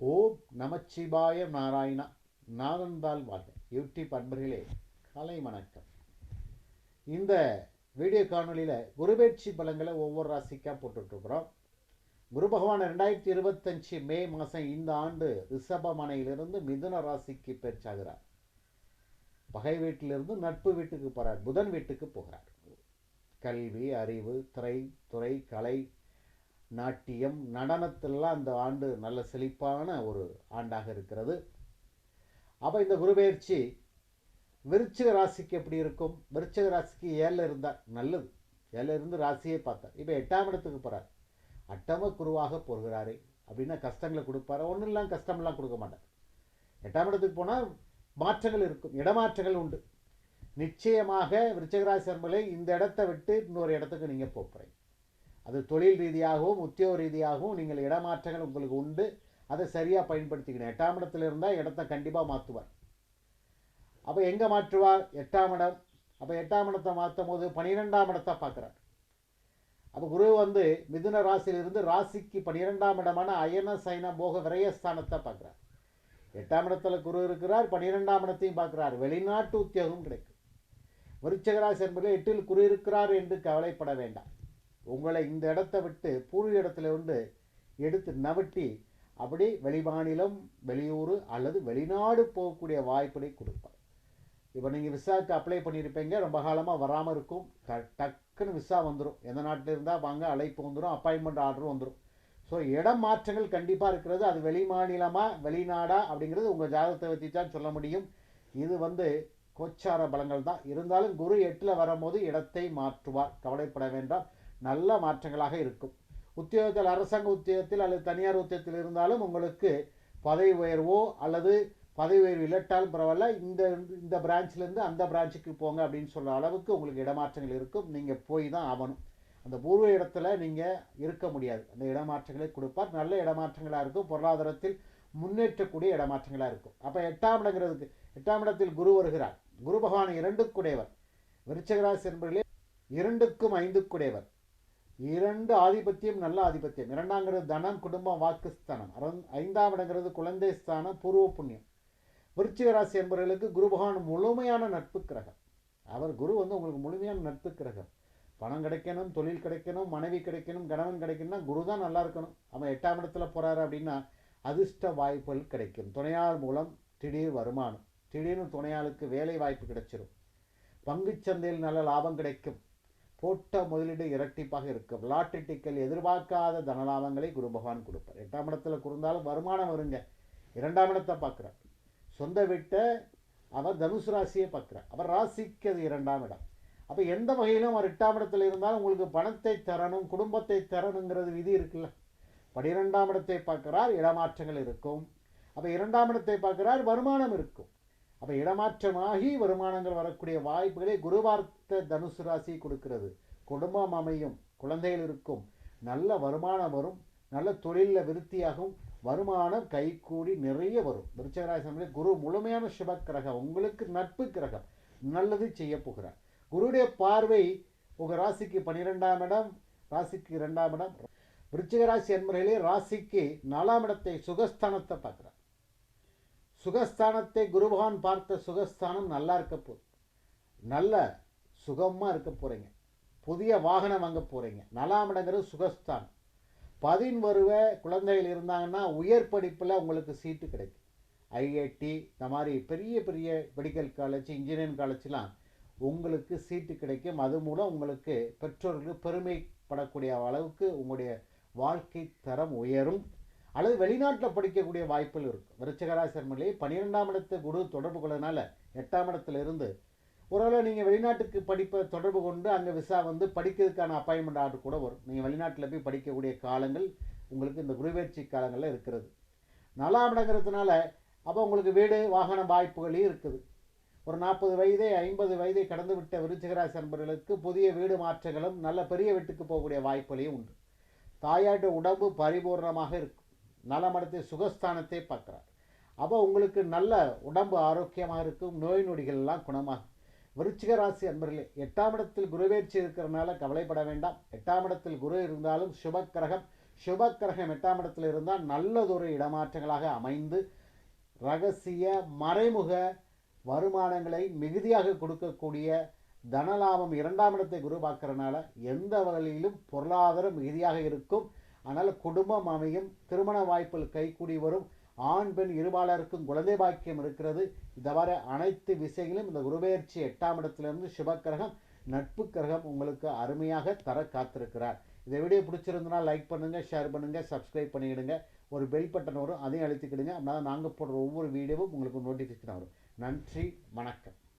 ஓம் நமச்சிவாய நாராயணா நாதந்தால் வாழ்க. யூடியூப் அன்பர்களே கலை வணக்கம். இந்த வீடியோ காணொலியில் குருபேட்சி பலங்களை ஒவ்வொரு ராசிக்காக போட்டுட்ருக்குறோம். குரு பகவான் ரெண்டாயிரத்தி இருபத்தஞ்சு மே மாதம் இந்த ஆண்டு ரிஷபமனையிலிருந்து மிதுன ராசிக்கு பெற்றாகிறார் பகை வீட்டிலிருந்து நட்பு வீட்டுக்கு போகிறார் புதன் வீட்டுக்கு போகிறார். கல்வி அறிவு திரை துறை கலை நாட்டியம் நடனத்திலலாம் அந்த ஆண்டு நல்ல செழிப்பான ஒரு ஆண்டாக இருக்கிறது. அப்போ இந்த குருபெயர்ச்சி விருச்சிக ராசிக்கு எப்படி இருக்கும்? விருச்சிக ராசிக்கு ஏழில் இருந்தால் நல்லது. ஏழில் இருந்து ராசியே பார்த்தார் இப்போ எட்டாம் இடத்துக்கு போகிறார் அட்டம குருவாக போகிறாரே. அப்படின்னா கஷ்டங்களை கொடுப்பாரு? ஒன்றும் இல்லாமல் கஷ்டமெல்லாம் கொடுக்க மாட்டார். எட்டாம் இடத்துக்கு போனால் மாற்றங்கள் இருக்கும். இடமாற்றங்கள் உண்டு. நிச்சயமாக விருச்சகராசி அன்பர்களே இந்த இடத்த விட்டு இன்னொரு இடத்துக்கு நீங்கள் போகிறீங்க அது தொழில் ரீதியாகவும் உத்தியோக ரீதியாகவும் நீங்கள் இடமாற்றங்கள் உங்களுக்கு உண்டு. அதை சரியாக பயன்படுத்திக்கணும். எட்டாம் இடத்துல இருந்தால் இடத்த கண்டிப்பாக மாற்றுவார் அப்போ எங்கே மாற்றுவார்? எட்டாம் இடம். அப்போ எட்டாம் இடத்தை மாற்றும் போது பனிரெண்டாம் இடத்தை பார்க்குறார். அப்போ குரு வந்து மிதுன ராசியிலிருந்து ராசிக்கு பனிரெண்டாம் இடமான அயன சைன போக விரயஸ்தானத்தை பார்க்குறார். எட்டாம் இடத்துல குரு இருக்கிறார் பனிரெண்டாம் இடத்தையும் பார்க்குறார். வெளிநாட்டு உத்தியோகம் கிடைக்கும். விருச்சகராசி என்பதில் எட்டில் குரு இருக்கிறார் என்று கவலைப்பட வேண்டாம். உங்களை இந்த இடத்த விட்டு பூர்வீக இடத்துல எடுத்து நவட்டி அப்படி வெளிமாநிலம் வெளியூர் அல்லது வெளிநாடு போகக்கூடிய வாய்ப்பினை கொடுப்பார். இப்போ நீங்கள் விசாவுக்கு அப்ளை பண்ணியிருப்பீங்க ரொம்ப காலமாக வராமல் இருக்கும். க டக்குன்னு விசா வந்துடும் எந்த நாட்டில் இருந்தால் வாங்க அழைப்பு வந்துடும் அப்பாயின்மெண்ட் ஆர்டரும் வந்துடும் ஸோ இடம் மாற்றங்கள் கண்டிப்பாக இருக்கிறது. அது வெளி மாநிலமாக வெளிநாடா அப்படிங்கிறது உங்கள் ஜாதகத்தை வச்சு தான் சொல்ல முடியும். இது வந்து கோச்சார பலங்கள் தான் இருந்தாலும் குரு எட்டில் வரும்போது இடத்தை மாற்றுவார். கவலைப்பட வேண்டாம். நல்ல மாற்றங்களாக இருக்கும். உத்தியோகத்தில் அரசாங்க உத்தியோகத்தில் அல்லது தனியார் உத்தியோகத்தில் இருந்தாலும் உங்களுக்கு பதவி உயர்வோ அல்லது பதவி உயர்வு இல்லட்டாலும் பரவாயில்ல இந்த இந்த பிரான்ச்சிலேருந்து அந்த பிரான்ச்சுக்கு போங்க அப்படின்னு சொல்கிற அளவுக்கு உங்களுக்கு இடமாற்றங்கள் இருக்கும். நீங்கள் போய் தான் ஆகணும். அந்த பூர்வ இடத்துல நீங்கள் இருக்க முடியாது. அந்த இடமாற்றங்களை கொடுப்பார். நல்ல இடமாற்றங்களாக இருக்கும். பொருளாதாரத்தில் முன்னேற்றக்கூடிய இடமாற்றங்களாக இருக்கும். அப்போ எட்டாம் இடங்கிறதுக்கு எட்டாம் இடத்தில் குரு வருகிறார். குரு பகவான் இரண்டுக்குடையவர். விருச்சகராசி என்பதிலே இரண்டுக்கும் ஐந்துக்குடையவர். இரண்டு ஆதிபத்தியம் நல்ல ஆதிபத்தியம். இரண்டாங்கிறது தனம் குடும்பம் வாக்குஸ்தானம். ஐந்தாம் இடங்கிறது குழந்தை ஸ்தானம் பூர்வ புண்ணியம். விருச்சிக ராசி என்பவர்களுக்கு குரு பகவான் முழுமையான நட்பு கிரகம். அவர் குரு வந்து உங்களுக்கு முழுமையான நட்பு கிரகம். பணம் கிடைக்கணும் தொழில் கிடைக்கணும் மனைவி கிடைக்கணும் கணவன் கிடைக்கணும்னா குரு தான் நல்லா இருக்கணும். அவன் எட்டாம் இடத்துல போகிறாரு அப்படின்னா அதிர்ஷ்ட வாய்ப்புகள் கிடைக்கும். துணையார் மூலம் திடீர் வருமானம். திடீர்னு துணையாளுக்கு வேலை வாய்ப்பு கிடைச்சிரும். பங்குச்சந்தையில் நல்ல லாபம் கிடைக்கும். போட்ட முதலீடு இரட்டிப்பாக இருக்கும். லாட்ரி டிக்கல் எதிர்பார்க்காத தனலாபங்களை குரு பகவான் கொடுப்பார். எட்டாம் இடத்துல குறுந்தாலும் வருமானம் வருங்க. இரண்டாம் இடத்தை பார்க்குறார். சொந்த வீட்டை அவர் தனுசு ராசியை பார்க்குறார். அவர் ராசிக்கு அது இரண்டாம் இடம். அப்போ எந்த வகையிலும் அவர் எட்டாம் இடத்துல இருந்தாலும் உங்களுக்கு பணத்தை தரணும் குடும்பத்தை தரணுங்கிறது விதி இருக்குல்ல. பனிரெண்டாம் இடத்தை பார்க்குறார் இடமாற்றங்கள் இருக்கும். அப்போ இரண்டாம் இடத்தை பார்க்குறார் வருமானம் இருக்கும். அப்போ இடமாற்றமாகி வருமானங்கள் வரக்கூடிய வாய்ப்புகளை குருவார்த்த தனுசு ராசி கொடுக்கிறது. குடும்பம் அமையும் குழந்தைகள் இருக்கும். நல்ல வருமானம் வரும் நல்ல தொழிலில் விருத்தியாகும் வருமானம் கைகூடி நிறைய வரும். விருச்சகராசி குரு முழுமையான சிவக்கிரகம் கிரகம் உங்களுக்கு நட்பு கிரகம். நல்லது செய்ய போகிறார். குருடைய பார்வை உங்கள் ராசிக்கு பன்னிரெண்டாம் இடம் ராசிக்கு இரண்டாம் இடம். விருச்சிக ராசி என்பவர்களே ராசிக்கு நாலாம் இடத்தை சுகஸ்தானத்தை பார்க்குறார். சுகஸ்தானத்தை குருபகவான் பார்த்த சுகஸ்தானம் நல்லா இருக்க போகுது. நல்ல சுகமாக இருக்க போகிறீங்க புதிய வாகனம் வாங்க போகிறீங்க நலாம் இடங்கிறது சுகஸ்தானம். பதின் வருவ குழந்தைகள் இருந்தாங்கன்னா உயர் படிப்பில் உங்களுக்கு சீட்டு கிடைக்கும். ஐஐடி இந்த மாதிரி பெரிய பெரிய மெடிக்கல் காலேஜ் இன்ஜினியரிங் காலேஜ்லாம் உங்களுக்கு சீட்டு கிடைக்கும். அது மூலம் உங்களுக்கு பெற்றோர்களுக்கு பெருமைப்படக்கூடிய அளவுக்கு உங்களுடைய வாழ்க்கை தரம் உயரும். அல்லது வெளிநாட்டில் படிக்கக்கூடிய வாய்ப்புகள் இருக்கும். விருச்சகராசிரமிலே பன்னிரெண்டாம் இடத்து குரு தொடர்பு கொள்ளனால எட்டாம் இடத்துல இருந்து ஒருவேளை நீங்கள் வெளிநாட்டுக்கு படிப்பை தொடர்பு கொண்டு அங்கே விசா வந்து படிக்கிறதுக்கான அப்பாயின்மெண்ட் ஆர்டர் கூட வரும். நீங்கள் வெளிநாட்டில் போய் படிக்கக்கூடிய காலங்கள் உங்களுக்கு இந்த குருவேட்சி காலங்களில் இருக்கிறது. நாலாம் இடங்கிறதுனால அப்போ உங்களுக்கு வீடு வாகன வாய்ப்புகளையும் இருக்குது. ஒரு நாற்பது வயதே ஐம்பது வயதை கடந்து விட்ட விருச்சிகராசி நண்பர்களுக்கு புதிய வீடு மாற்றங்களும் நல்ல பெரிய வீட்டுக்கு போகக்கூடிய வாய்ப்புகளையும் உண்டு. தாயாட்டு உடம்பு பரிபூர்ணமாக இருக்கும். நலமடைந்து சுகஸ்தானத்தை பார்க்குறார். அப்போ உங்களுக்கு நல்ல உடம்பு ஆரோக்கியமாக இருக்கும் நோய் நொடிகள் எல்லாம் குணமாகும். விருச்சிக ராசி அன்பர்களே எட்டாம் இடத்தில் குருவேற்சி இருக்கிறனால கவலைப்பட வேண்டாம். எட்டாம் இடத்தில் குரு இருந்தாலும் சுபக்கிரகம் சுபக்கிரகம் எட்டாம் இடத்தில் இருந்தால் நல்லதொரு இடமாற்றங்களாக அமைந்து ரகசிய மறைமுக வருமானங்களை மிகுதியாக கொடுக்கக்கூடிய தனலாபம் இரண்டாம் இடத்தை குரு பார்க்கறனால எந்த வகையிலும் பொருளாதாரம் மிகுதியாக இருக்கும். ஆனால் குடும்பம் அமையும் திருமண வாய்ப்பில் கைகூடி வரும் ஆண் பெண் இருபாலருக்கும் குழந்தை பாக்கியம் இருக்கிறது. இவ்வாறு அனைத்து விஷயங்களும் இந்த குருபெயர்ச்சி எட்டாம் இடத்திலிருந்து சிவக்கிரகம் நட்பு கிரகம் உங்களுக்கு அருமையாக தர காத்திருக்கிறார். இந்த வீடியோ பிடிச்சிருந்தனா லைக் பண்ணுங்கள் ஷேர் பண்ணுங்கள் சப்ஸ்கிரைப் பண்ணிக்கிடுங்க ஒரு பெல் பட்டன் வரும் அதையும் அழுத்திக்கிடுங்க. அதனால் நாங்கள் போடுற ஒவ்வொரு வீடியோவும் உங்களுக்கு நோட்டிஃபிகேஷன் வரும். நன்றி வணக்கம்.